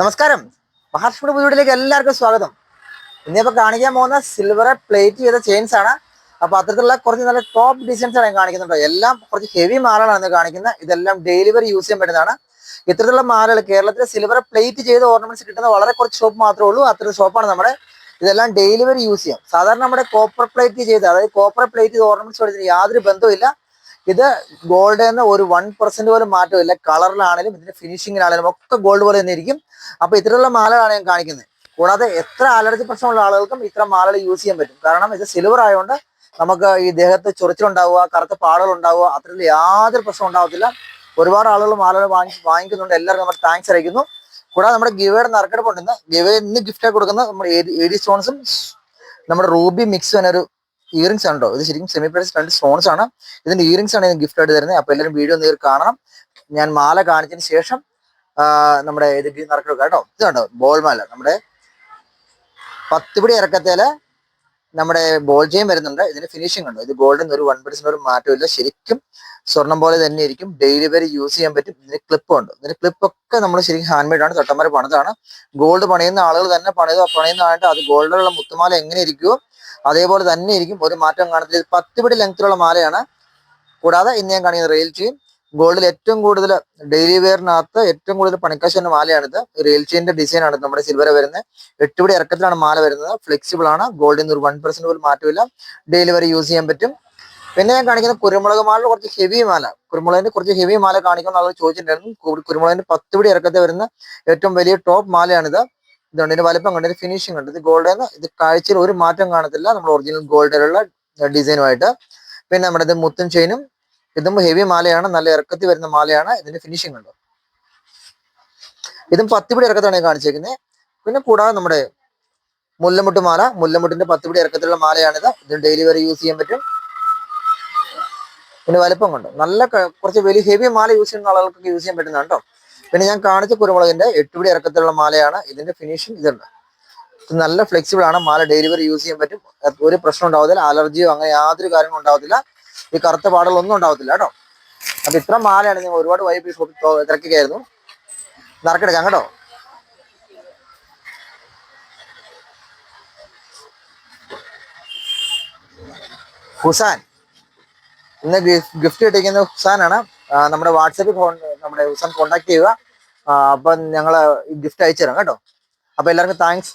നമസ്കാരം. മഹാലക്ഷ്മിയുടെ പുതിയയിലേക്ക് എല്ലാവർക്കും സ്വാഗതം. ഇന്നിപ്പോൾ കാണിക്കാൻ പോകുന്ന സിൽവർ പ്ലേറ്റ് ചെയ്ത ചെയിൻസ് ആണ്. അപ്പൊ അത്തരത്തിലുള്ള കുറച്ച് നല്ല ടോപ്പ് ഡിസൈൻസ് ആണ് കാണിക്കുന്നുണ്ട്. എല്ലാം കുറച്ച് ഹെവി മാലകളാണ് കാണിക്കുന്നത്. ഇതെല്ലാം ഡെലിവറി യൂസ് ചെയ്യാൻ പറ്റുന്നതാണ്. ഇത്തരത്തിലുള്ള മാലകൾ കേരളത്തിലെ സിൽവർ പ്ലേറ്റ് ചെയ്ത ഓർണമെന്റ്സ് കിട്ടുന്ന വളരെ കുറച്ച് ഷോപ്പ് മാത്രമേ ഉള്ളൂ. അത്തരം ഷോപ്പാണ് നമ്മുടെ. ഇതെല്ലാം ഡെലിവറി യൂസ് ചെയ്യാം. സാധാരണ നമ്മുടെ കോപ്പർ പ്ലേറ്റ് ചെയ്ത് അതായത് കോപ്പർ പ്ലേറ്റ് ചെയ്ത ഓർണമെന്റ്സ് ഇതിന് യാതൊരു ബന്ധവുമില്ല. ഇത് ഗോൾഡ് എന്ന് ഒരു വൺ പെർസെന്റ് പോലും മാറ്റമില്ല. കളറിലാണെങ്കിലും ഇതിന്റെ ഫിനിഷിങ്ങിലാണെങ്കിലും ഒക്കെ ഗോൾഡ് പോലെ തന്നെ ഇരിക്കും. അപ്പൊ ഇത്തരത്തിലുള്ള മാലകളാണ് ഞാൻ കാണിക്കുന്നത്. കൂടാതെ എത്ര അലർജി പ്രശ്നമുള്ള ആളുകൾക്കും ഇത്ര മാലകൾ യൂസ് ചെയ്യാൻ പറ്റും. കാരണം ഇത് സിൽവർ ആയതുകൊണ്ട് നമുക്ക് ഈ ദേഹത്ത് ചൊറിച്ചിലുണ്ടാവുക കറുത്ത പാടുകൾ ഉണ്ടാവുക അത്തരത്തിൽ യാതൊരു പ്രശ്നം ഉണ്ടാവത്തില്ല. ഒരുപാട് ആളുകൾ മാലകൾ വാങ്ങി വാങ്ങിക്കുന്നുണ്ട്. എല്ലാവർക്കും നമ്മൾ താങ്ക്സ് അറിയിക്കുന്നു. കൂടാതെ നമ്മുടെ ഗിവയുടെ നറുക്കെടുപ്പുണ്ട് ഉണ്ടെന്ന് ഗിവ ഇന്ന് ഗിഫ്റ്റ് കൊടുക്കുന്ന നമ്മുടെ എ ഡി സ്റ്റോൺസും നമ്മുടെ റൂബി മിക്സും എന്നൊരു ഇയറിംഗ്സ് ആണോ ഇത് ശരിക്കും സെമി പ്രൈസ് രണ്ട് സ്റ്റോൺസ് ആണ്. ഇതിന്റെ ഇയറിംഗ്സ് ആണ് ഞാൻ ഗിഫ്റ്റ് ആയിട്ട് തരുന്നത്. അപ്പൊ എല്ലാവരും വീഡിയോ നേർ കാണണം. ഞാൻ മാല കാണിച്ചതിന് ശേഷം നമ്മുടെ ഇത് നറുക്കെടുക്കുക കേട്ടോ. ഇത് കണ്ടോ? ബോൾ മാല. നമ്മുടെ പത്ത് പിടി ഇറക്കത്തേൽ നമ്മുടെ ബോൾ ജെയിം വരുന്നുണ്ട്. ഇതിന് ഫിനിഷിംഗ് ഉണ്ട്. ഇത് ഗോൾഡിന് ഒരു വൺ പെർസെന്റ് ഒരു മാറ്റമില്ല ശരിക്കും സ്വർണം പോലെ തന്നെ ഇരിക്കും. ഡെയിലി വരെ യൂസ് ചെയ്യാൻ പറ്റും. ഇതിന് ക്ലിപ്പ് ഉണ്ട്. ഇതിന് ക്ലിപ്പ് ഒക്കെ നമ്മൾ ശരിക്കും ഹാൻഡ് മെയ്ഡ് ആണ്. തൊട്ടന്മാരെ പണിതാണ്. ഗോൾഡ് പണിയുന്ന ആളുകൾ തന്നെ പണിത് പണിയുന്നതായിട്ട് അത് ഗോൾഡിലുള്ള മുത്തുമാല എങ്ങനെ ഇരിക്കുമോ അതേപോലെ തന്നെ ഇരിക്കും. ഒരു മാറ്റം കാണത്തില്ല. പത്ത് പിടി ലെങ്ത്തിലുള്ള മാലയാണ്. കൂടാതെ ഇന്ന് ഞാൻ കാണിക്കുന്ന റെയിൽ ചെയിൻ ഗോൾഡിൽ ഏറ്റവും കൂടുതൽ ഡെയിലി വെയറിനകത്ത് ഏറ്റവും കൂടുതൽ പണിക്കാശുന്ന മാലയാണിത്. റെയിൽ ചെയിന്റെ ഡിസൈൻ ആണ് നമ്മുടെ സിൽവർ വരുന്നത്. എട്ടുപിടി ഇറക്കത്തിലാണ് മാല വരുന്നത്. ഫ്ലെക്സിബിൾ ആണ്. ഗോൾഡിൽ നിന്ന് ഒരു വൺ പെർസെന്റ് പോലും മാറ്റമില്ല. ഡെയിലി വരെ യൂസ് ചെയ്യാൻ പറ്റും. പിന്നെ ഞാൻ കാണിക്കുന്ന കുരുമുളക് മാല കുറച്ച് ഹെവി മാല. കുരുമുളകിന്റെ കുറച്ച് ഹെവി മാല കാണിക്കുന്ന ആളുകൾ ചോദിച്ചിട്ടുണ്ടായിരുന്നു. കുരുമുളകിന്റെ പത്ത് പിടി ഇറക്കത്തിൽ വരുന്ന ഏറ്റവും വലിയ ടോപ്പ് മാലയാണിത്. ഇതുണ്ട്. ഇതിന്റെ വലിപ്പം കണ്ട്? ഇതിന്റെ ഫിനിഷിംഗ് ഉണ്ട്. ഇത് ഗോൾഡ് ഇത് കാഴ്ചയിൽ ഒരു മാറ്റം കാണത്തില്ല. നമ്മൾ ഒറിജിനൽ ഗോൾഡിലുള്ള ഡിസൈനുമായിട്ട് പിന്നെ നമ്മുടെ ഇത് മുത്തും ചെയിനും ഇതും ഹെവി മാലയാണ്. നല്ല ഇറക്കത്തി വരുന്ന മാലയാണ്. ഇതിന്റെ ഫിനിഷിംഗ് ഉണ്ട്. ഇതും പത്ത് പിടി ഇറക്കത്താണ് കാണിച്ചേക്കുന്നത് പിന്നെ കൂടാതെ നമ്മുടെ മുല്ലമുട്ട് മാല. മുല്ലമുട്ടിന്റെ പത്ത് പിടി ഇറക്കത്തിലുള്ള മാലയാണിത്. ഇത് ഡെയിലി വരെ യൂസ് ചെയ്യാൻ പറ്റും. പിന്നെ വലിപ്പം കൊണ്ട്? നല്ല കുറച്ച് വലിയ ഹെവി മാല യൂസ് ചെയ്യുന്ന ആളുകൾക്കൊക്കെ യൂസ് ചെയ്യാൻ പറ്റുന്നതാണ് കേട്ടോ പിന്നെ ഞാൻ കാണിച്ച കുരുമുളകിന്റെ എട്ടുപിടി ഇറക്കത്തിലുള്ള മാലയാണ്. ഇതിന്റെ ഫിനിഷിംഗ് ഇതുണ്ട്. ഇത് നല്ല ഫ്ലെക്സിബിൾ ആണ്. മാല ഡെലിവറി യൂസ് ചെയ്യാൻ പറ്റും. ഒരു പ്രശ്നം ഉണ്ടാവത്തില്ല. അലർജിയോ അങ്ങനെ യാതൊരു കാര്യങ്ങളും ഉണ്ടാവത്തില്ല. ഈ കറുത്ത പാടുകളൊന്നും ഉണ്ടാവത്തില്ല കേട്ടോ. അപ്പൊ ഇത്ര മാലയാണ് ഞാൻ ഒരുപാട് വൈബ് ഷോപ്പിൽ തിരക്കുകയായിരുന്നു നറുക്കെടുക്കാം കേട്ടോ. ഹുസാൻ. ഇന്ന് ഗിഫ്റ്റ് കിട്ടിയിരിക്കുന്നത് ഹുസാനാണ്. നമ്മുടെ വാട്സപ്പിൽ ഫോൺ നമ്മുടെ ഹുസൻ കോണ്ടാക്ട് ചെയ്യുക. അപ്പം ഞങ്ങൾ ഗിഫ്റ്റ് അയച്ചു തരാം കേട്ടോ. അപ്പം എല്ലാവർക്കും താങ്ക്സ്